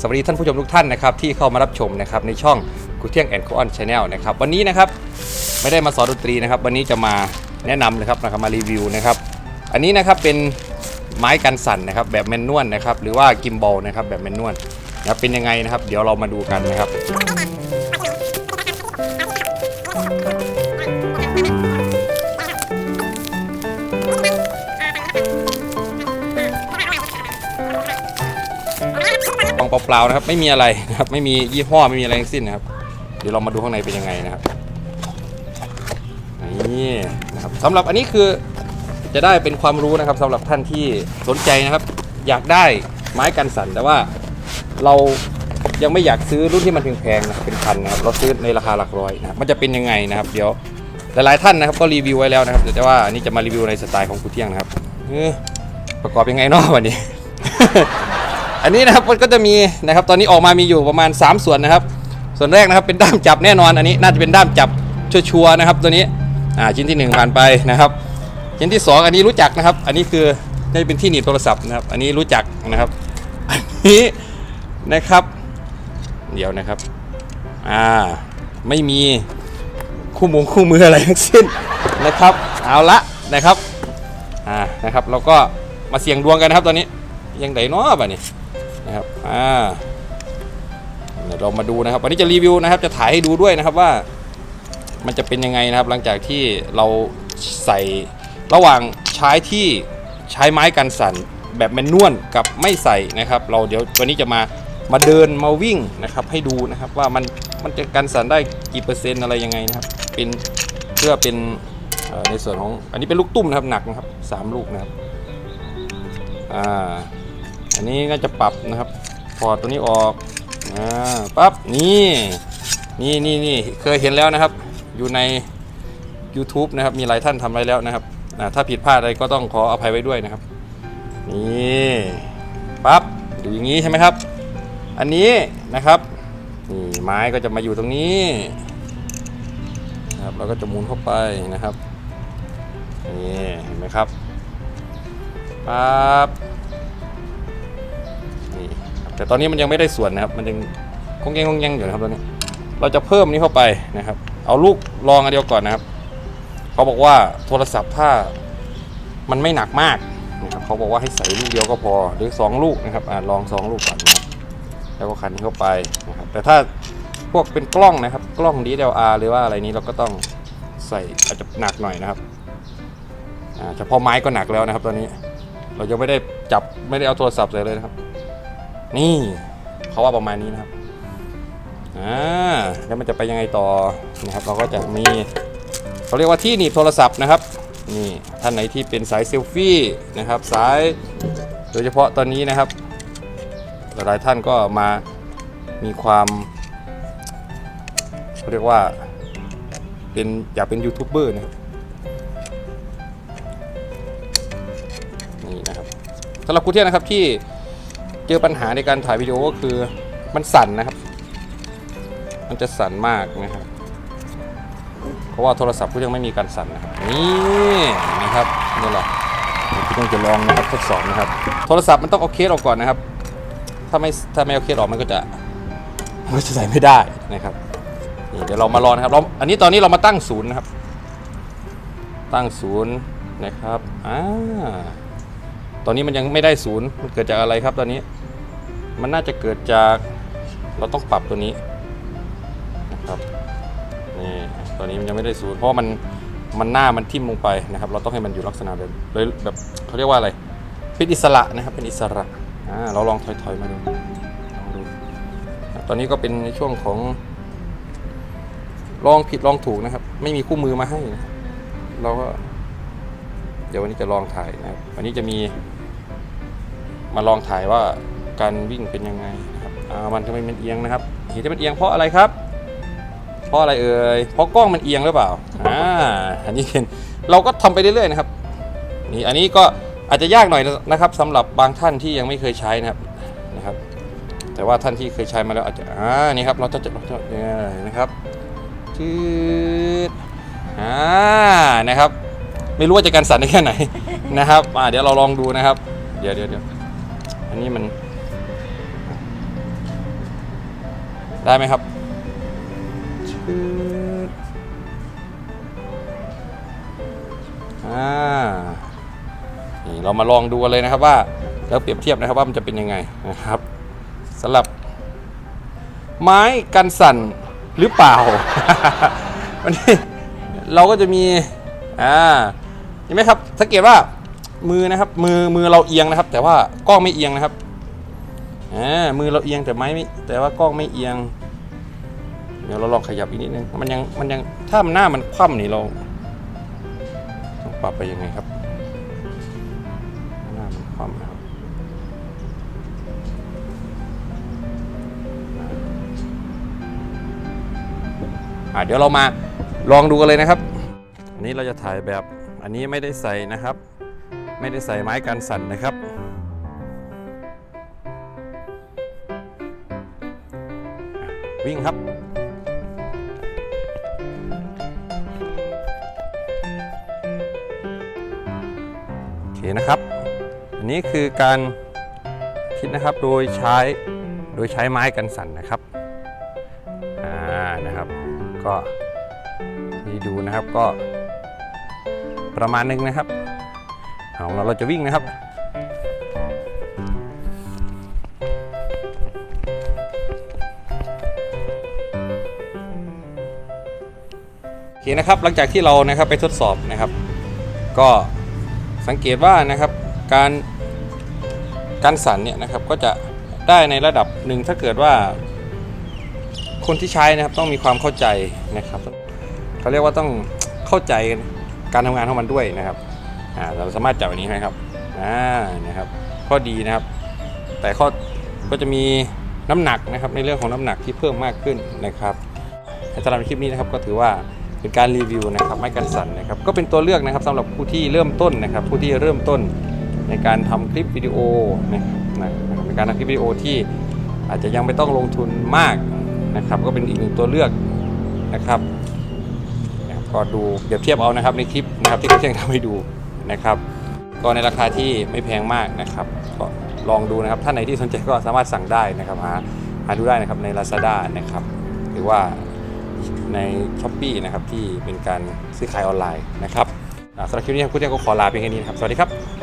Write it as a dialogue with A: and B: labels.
A: สวัสดีท่านผู้ชมทุกท่านนะครับที่เข้ามารับชมนะครับในช่องกูเที่ยงแอนด์คอนชาแนลนะครับวันนี้นะครับไม่ได้มาสอนดนตรีนะครับ วันนี้จะมาแนะนำนะครับนะครับมารีวิวนะครับ อันนี้นะครับเป็นไม้กันสั่นนะครับแบบแมนนวลนะครับหรือว่ากิมบอลนะครับแบบแมนนวลนะครับเป็นยังไงนะครับ เดี๋ยวเรามาดูกันนะครับ เปล่าๆนะครับ ไม่มีอะไรนะครับ ไม่มียี่ห้อไม่มีอะไรทั้งสิ้นนะครับ เดี๋ยวเรามาดูข้างในเป็นยังไงนะครับนี่นะครับสำหรับอันนี้คือจะได้เป็นความรู้นะครับสำหรับท่านที่สนใจนะครับ อยากได้ไม้กันสั่นแต่ว่าเรายังไม่อยากซื้อรุ่นที่มันแพงๆนะครับเป็นพันนะครับเราซื้อในราคาหลักร้อยนะครับมันจะเป็นยังไงนะครับ เดี๋ยวหลายๆท่านนะครับก็รีวิวไว้แล้วนะครับแต่ว่าอันนี้จะมารีวิวในสไตล์ของครูเที่ยงนะครับประกอบยังไงเนาะวันนี้ อันนี้นะครับมันก็จะมีนะครับตอนนี้ออกมามีอยู่ประมาณ 3 ส่วนนะครับ ส่วนแรกนะครับเป็นด้ามจับแน่นอนอันนี้น่าจะเป็นด้ามจับชัวร์นะครับ ตัวนี้อ่าชิ้นที่ 1 ผ่านไปนะครับ ชิ้นที่ 2 อันนี้รู้จักนะครับ อันนี้คือได้เป็นที่หนีบโทรศัพท์นะครับ อันนี้รู้จักนะครับอันนี้นะครับเดี๋ยวนะครับอ่าไม่มีคู่มงคู่มืออะไรทั้งสิ้นนะครับเอาละนะครับอ่านะครับเราก็มาเสี่ยงดวงกันนะครับตอนนี้ยังไดเนาะบ่ะนี่ นะครับอ่าเดี๋ยวเรามาดูนะครับวันนี้จะรีวิวนะครับ จะถ่ายให้ดูด้วยนะครับว่า มันจะเป็นยังไงนะครับ หลังจากที่เราใส่ระหว่างใช้ที่ใช้ไม้กันสั่นแบบแมนนวลกับไม่ใส่นะครับ เราเดี๋ยววันนี้จะมามาเดินมาวิ่งนะครับ ให้ดูนะครับว่ามันมันจะกันสั่นได้กี่เปอร์เซ็นต์อะไรยังไงนะครับ เป็นเพื่อเป็นในส่วนของอันนี้เป็นลูกตุ้มนะครับหนักนะครับสามลูกนะครับอ่า อันนี้ก็จะปรับนะครับพอร์ตตัวนี้ออกอ่าปั๊บนี่นี่นี่นี่เคยเห็นแล้วนะครับ อยู่ใน YouTube นะครับมีหลายท่านทำไว้แล้วนะครับถ้าผิดพลาดอะไรก็ต้องขออภัยไว้ด้วยนะครับนี่ปั๊บอยู่อย่างนี้ใช่ไหมครับ อันนี้นะครับนี่ไม้ก็จะมาอยู่ตรงนี้นะครับเราก็จะหมุนเข้าไปนะครับนี่เห็นไหมครับปั๊บ แต่ตอนนี้มันยังไม่ได้ส่วนนะครับ มันยังคงแงงคงแงงอยู่นะครับตอนนี้ เราจะเพิ่มนี้เข้าไปนะครับ เอาลูกลองอันเดียวก่อนนะครับ เขาบอกว่าโทรศัพท์ถ้ามันไม่หนักมากนะครับเขาบอกว่าให้ใส่ลูกเดียวก็พอหรือ 2 ลูกนะครับอลอง 2 ลูกก่อนนะครับแล้วก็คันนี้เข้าไปนะครับ แต่ถ้าพวกเป็นกล้องนะครับ กล้อง DSLR หรือว่าอะไรนี้เราก็ต้องใส่อาจจะหนักหน่อยนะครับอ่าเฉพาะไม้ก็หนักแล้วนะครับ ตอนนี้เรายังไม่ได้จับไม่ได้เอาโทรศัพท์ใส่เลยนะครับ นี่เขาว่าประมาณนี้นะครับอ่าแล้วมันจะไปยังไงต่อนะครับ เราก็จะมีเขาเรียกว่าที่หนีบโทรศัพท์นะครับนี่ท่านไหนที่เป็นสายเซลฟี่นะครับสายโดยเฉพาะตอนนี้นะครับ หลายท่านก็มามีความเขาเรียกว่าเป็นอยากเป็นยูทูบเบอร์นะครับนี่นะครับสำหรับครูเทียนนะครับที่ เจอปัญหาในการถ่ายวิดีโอก็คือมันสั่นนะครับ มันจะสั่นมากนะครับ เพราะว่าโทรศัพท์ครูยังไม่มีการสั่นนะครับ นี่นะครับนี่แหละครูต้องจะลองนะครับทดสอบนะครับ โทรศัพท์มันต้องเอาเคสออกก่อนนะครับ ถ้าไม่ถ้าไม่เอาเคสออกมันก็จะมันก็จะใส่ไม่ได้นะครับนี่เดี๋ยวเรามาลองนะครับเราอันนี้ตอนนี้เรามาตั้งศูนย์นะครับ ตั้งศูนย์นะครับอ่า ตอนนี้มันยังไม่ได้ศูนย์มันเกิดจากอะไรครับตอนนี้ มันน่าจะเกิดจากเราต้องปรับตัวนี้นะครับนี่ตอนนี้มันยังไม่ได้ศูนย์เพราะมันมันหน้ามันทิ่มลงไปนะครับ เราต้องให้มันอยู่ลักษณะแบบเลยแบบเขาเรียกว่าอะไรเป็นอิสระนะครับเป็นอิสระอ่าเราลองถอยๆมาดูลองดูตอนนี้ก็เป็นในช่วงของลองผิดลองถูกนะครับ ไม่มีคู่มือมาให้นะเราก็เดี๋ยววันนี้จะลองถ่ายนะครับวันนี้จะมี มาลองถ่ายว่าการวิ่งเป็นยังไงนะครับอ่ามันทำไมมันเอียงนะครับเห็นที่มันเอียงเพราะอะไรครับ เพราะอะไรเอ่ยเพราะกล้องมันเอียงหรือเปล่าอ่าอันนี้เป็นเราก็ทำไปเรื่อยๆนะครับนี่อันนี้ก็อาจจะยากหน่อยนะครับสำหรับบางท่านที่ยังไม่เคยใช้นะครับนะครับ แต่ว่าท่านที่เคยใช้มาแล้วอาจจะอ่านี่ครับเราจะเราจะเนี่ยนะครับชืดอ่านะครับ ไม่รู้ว่าจะกันสั่นได้แค่ไหนนะครับอ่าเดี๋ยวเราลองดูนะครับ เดี๋ยวเดี๋ยวเดี๋ยว อันนี้มัน ได้ไหมครับนี่เรามาลองดูกันเลยนะครับว่าแล้วเปรียบเทียบนะครับว่ามันจะเป็นยังไงนะครับสำหรับ ไม้กันสั่นหรือเปล่าวันนี้เราก็จะมีอ่าเห็นไหมครับสังเกตว่า มือนะครับ มือมือเราเอียงนะครับ แต่ว่ากล้องไม่เอียงนะครับอ่ามือเราเอียงแต่ไม้ไม่แต่ว่ากล้องไม่เอียง เดี๋ยวเราลองขยับอีกนิดนึงมันยังมันยังถ้ามันหน้ามันคว่ำนี่เราต้องปรับไปยังไงครับ หน้ามันคว่ำนะครับอะเดี๋ยวเรามาลองดูกันเลยนะครับ อันนี้เราจะถ่ายแบบอันนี้ไม่ได้ใส่นะครับ ไม่ได้ใส่ไม้กันสั่นนะครับวิ่งครับ โอเคนะครับ อันนี้คือการคิดนะครับโดยใช้โดยใช้ไม้กันสั่นนะครับ อ่านะครับ ก็นี่ดูนะครับก็ประมาณหนึงนะครับ เอาเราเราจะวิ่งนะครับ โอเคนะครับหลังจากที่เรานะครับไปทดสอบนะครับ ก็สังเกตว่านะครับการการสั่นเนี่ยนะครับก็จะได้ในระดับหนึ่งถ้าเกิดว่า คนที่ใช้นะครับต้องมีความเข้าใจนะครับเขาเรียกว่าต้องเข้าใจการทำงานของมันด้วยนะครับ อ่าเราสามารถจับอันนี้ให้ครับอ่านะครับข้อดีนะครับ แต่ข้อก็จะมีน้ำหนักนะครับในเรื่องของน้ำหนักที่เพิ่มมากขึ้นนะครับสำหรับคลิปนี้นะครับก็ถือว่าเป็นการรีวิวนะครับไม้กันสั่นนะครับก็เป็นตัวเลือกนะครับสำหรับผู้ที่เริ่มต้นนะครับ ผู้ที่เริ่มต้นในการทำคลิปวิดีโอนะครับนะในการทำคลิปวิดีโอที่อาจจะยังไม่ต้องลงทุนมากนะครับ ก็เป็นอีกหนึ่งตัวเลือกนะครับก็ดูเปรียบเทียบเอานะครับในคลิปนะครับที่เขาเชียงทำให้ดู นะครับ ก็ในราคาที่ไม่แพงมากนะครับ ก็ลองดูนะครับ ท่านไหนที่สนใจก็สามารถสั่งได้นะครับ หาหาดูได้นะครับใน Lazada นะครับ หรือว่าใน s h อ p e e นะครับที่เป็นการซื้อขายออนไลน์นะครับสำหรับคลิปนี้ครับคุณเจ้าก็ขอลาเพียงแค่นี้นะครับ สวัสดีครับ